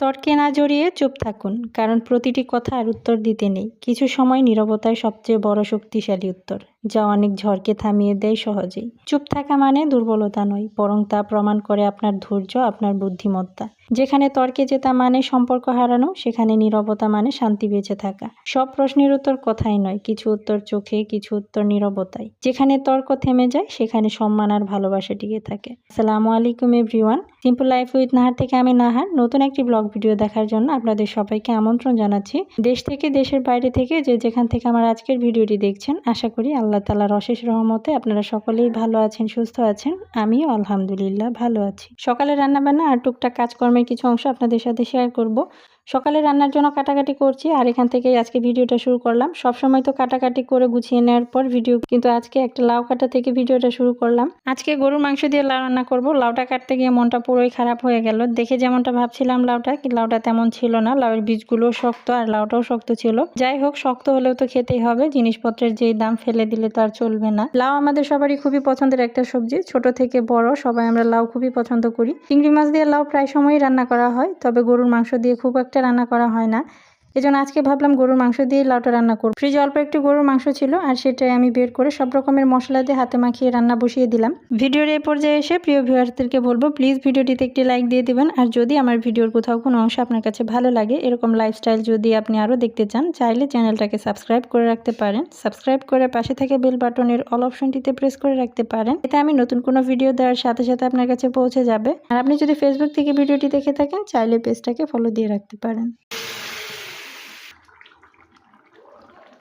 তর্কে না জড়িয়ে চুপ থাকুন, কারণ প্রতিটি কথার উত্তর দিতে নেই। কিছু সময় নীরবতায় সবচেয়ে বড় শক্তিশালী উত্তর। যা অনেক ঝড়কে থামিয়ে দেয় সহজেই। চুপ থাকা মানে দুর্বলতা নয়, বরং তা প্রমাণ করে আপনার ধৈর্য, আপনার বুদ্ধিমত্তা। যেখানে তর্কে জেতা মানে সম্পর্ক হারানো, সেখানে নীরবতা মানে শান্তি বেঁচে থাকা। সব প্রশ্নের উত্তর কথাই নয়, কিছু উত্তর চোখে, কিছু উত্তর নীরবতায়। যেখানে তর্ক থেমে যায়, সেখানে সম্মান আর ভালোবাসা টিকে থাকে। আসসালামু আলাইকুম everyone simple life with Nahar থেকে আমি নাহার। নতুন একটি ব্লগ ভিডিও দেখার জন্য আপনাদের সবাইকে আমন্ত্রণ জানাচ্ছি। দেশ থেকে, দেশের বাইরে থেকে যে যেখান থেকে আমার আজকের ভিডিওটি দেখছেন, আশা করি আল্লাহ তালার অশেষ রহমতে আপনারা সকলেই ভালো আছেন, সুস্থ আছেন। আমিও আলহামদুলিল্লাহ ভালো আছি। সকালে রান্নাবান্না আর টুকটাক কাজকর্মের কিছু অংশ আপনাদের সাথে শেয়ার করব। সকালে রান্নার জন্য কাটাকাটি করছি আর এখান থেকে আজকে ভিডিওটা শুরু করলাম। সব সময় তো কাটাকাটি করে গুছিয়ে নেওয়ার পর ভিডিও কিন্তু আজকে একটা লাউ কাটা থেকে ভিডিওটা শুরু করলাম। আজকে গরুর মাংস দিয়ে লাউ রান্না করব। লাউটা কাটতে গিয়ে মনটা পুরোই খারাপ হয়ে গেল। দেখে যেমনটা ভাবছিলাম লাউটা, কি লাউটা তেমন ছিল না। লাউয়ের বীজগুলো শক্ত আর লাউটাও শক্ত ছিল। যাই হোক, শক্ত হলেও তো খেতেই হবে। জিনিসপত্রের যেই দাম ফেলে দিলে তো আর চলবে না। লাউ আমাদের সবারই খুবই পছন্দের একটা সবজি। ছোট থেকে বড় সবাই আমরা লাউ খুবই পছন্দ করি। চিংড়ি মাছ দিয়ে লাউ প্রায় সময়ই রান্না করা হয়। তবে গরুর মাংস দিয়ে খুব একটা রান্না করা হয় না। এজন্য আজকে ভাবলাম গরুর মাংস দিয়ে লাউটা রান্না করব। ফ্রিজে অল্প একটু গরুর মাংস ছিল আর সেটাই আমি বের করে সব রকমের মশলা দিয়ে হাতে মাখিয়ে রান্না বসিয়ে দিলাম। ভিডিওর এই পর্যায়ে এসে প্রিয় ভিউয়ার্সদেরকে বলব, প্লিজ ভিডিওটিতে একটি লাইক দিয়ে দিবেন। আর যদি আমার ভিডিওর কোথাও কোনো অংশ আপনার কাছে ভালো লাগে, এরকম লাইফস্টাইল যদি আপনি আরও দেখতে চান, চাইলে চ্যানেলটাকে সাবস্ক্রাইব করে রাখতে পারেন। সাবস্ক্রাইব করে পাশে থেকে বেল বাটনের অল অপশনটিতে প্রেস করে রাখতে পারেন। এতে আমি নতুন কোনো ভিডিও দেওয়ার সাথে সাথে আপনার কাছে পৌঁছে যাবে। আর আপনি যদি ফেসবুক থেকে ভিডিওটি দেখে থাকেন, চাইলে পেজটাকে ফলো দিয়ে রাখতে পারেন।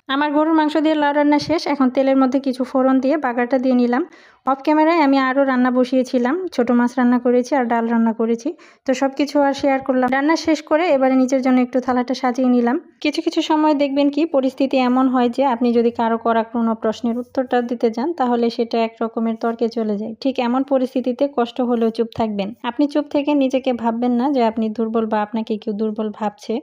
আমার গরুর মাংস দিয়ে লাউ রান্না শেষ। এখন তেলের মধ্যে কিছু ফোড়ন দিয়ে বাগারটা দিয়ে নিলাম। অফ ক্যামেরায় আমি আরও রান্না বসিয়েছিলাম। ছোট মাছ রান্না করেছি আর ডাল রান্না করেছি। তো সব কিছু আর শেয়ার করলাম। রান্না শেষ করে এবারে নিজের জন্য একটু থালাটা সাজিয়ে নিলাম। কিছু কিছু সময় দেখবেন কি, পরিস্থিতি এমন হয় যে আপনি যদি কারও করা কোনো প্রশ্নের উত্তরটা দিতে যান, তাহলে সেটা এক রকমের তর্কে চলে যায়। ঠিক এমন পরিস্থিতিতে কষ্ট হলেও চুপ থাকবেন। আপনি চুপ থেকে নিজেকে ভাববেন না যে আপনি দুর্বল বা আপনাকে কেউ দুর্বল ভাবছে।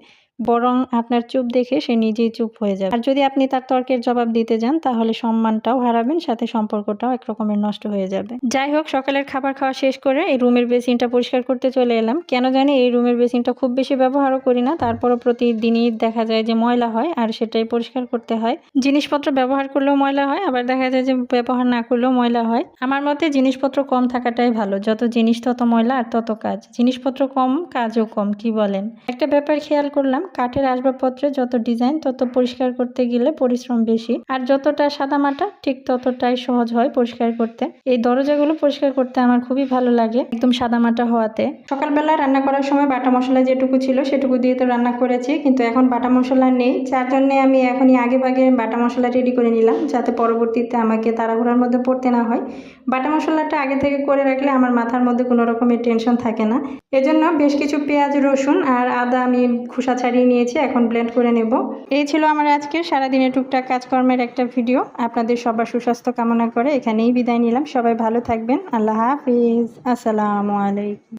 বরং আপনার চুপ দেখে সে নিজেই চুপ হয়ে যাবে। আর যদি আপনি তার তর্কের জবাব দিতে যান, তাহলে সম্মানটাও হারাবেন, সাথে সম্পর্কটাও একরকমের নষ্ট হয়ে যাবে। যাই হোক, সকালের খাবার খাওয়া শেষ করে এই রুমের বেসিনটা পরিষ্কার করতে চলে এলাম। কেন জানি এই রুমের বেসিনটা খুব বেশি ব্যবহারও করি না। তারপরও প্রতিদিনই দেখা যায় যে ময়লা হয়, আর সেটাই পরিষ্কার করতে হয়। জিনিসপত্র ব্যবহার করলেও ময়লা হয়, আবার দেখা যায় যে ব্যবহার না করলেও ময়লা হয়। আমার মতে জিনিসপত্র কম থাকাটাই ভালো। যত জিনিস, তত ময়লা আর তত কাজ। জিনিসপত্র কম, কাজও কম, কি বলেন? একটা ব্যাপার খেয়াল করলাম কাঠের আসবাবপত্রে যত ডিজাইন, তত পরিষ্কার করতে গেলে পরিশ্রম বেশি। আর যতটা সাদামাটা, ঠিক ততটাই সহজ হয় পরিষ্কার করতে। এই দরজাগুলো পরিষ্কার করতে আমার খুবই ভালো লাগে একদম সাদামাটা হওয়াতে। সকালবেলা রান্না করার সময় বাটা মশলা যেটুকু ছিল, সেটুকু দিয়ে তো রান্না করেছি, কিন্তু এখন বাটা মশলা নেই। যার জন্য আমি এখনই আগে ভাগে বাটা মশলা রেডি করে নিলাম, যাতে পরবর্তীতে আমাকে তাড়াহুড়ার মধ্যে পড়তে না হয়। বাটা মশলাটা আগে থেকে করে রাখলে আমার মাথার মধ্যে কোনো রকমের টেনশন থাকে না। এজন্য বেশ কিছু পেঁয়াজ, রসুন আর আদা আমি খোসা ছাড়িয়ে নিয়েছি, এখন ব্লেন্ড করে নেব। এই ছিল আমার আজকের সারাদিনে টুকটাক কাজকর্মের একটা ভিডিও আপনাদের সবার সুস্বাস্থ্য কামনা করে এখানেই বিদায় নিলাম। সবাই ভালো থাকবেন। আল্লাহ হাফিজ। আসসালামু আলাইকুম।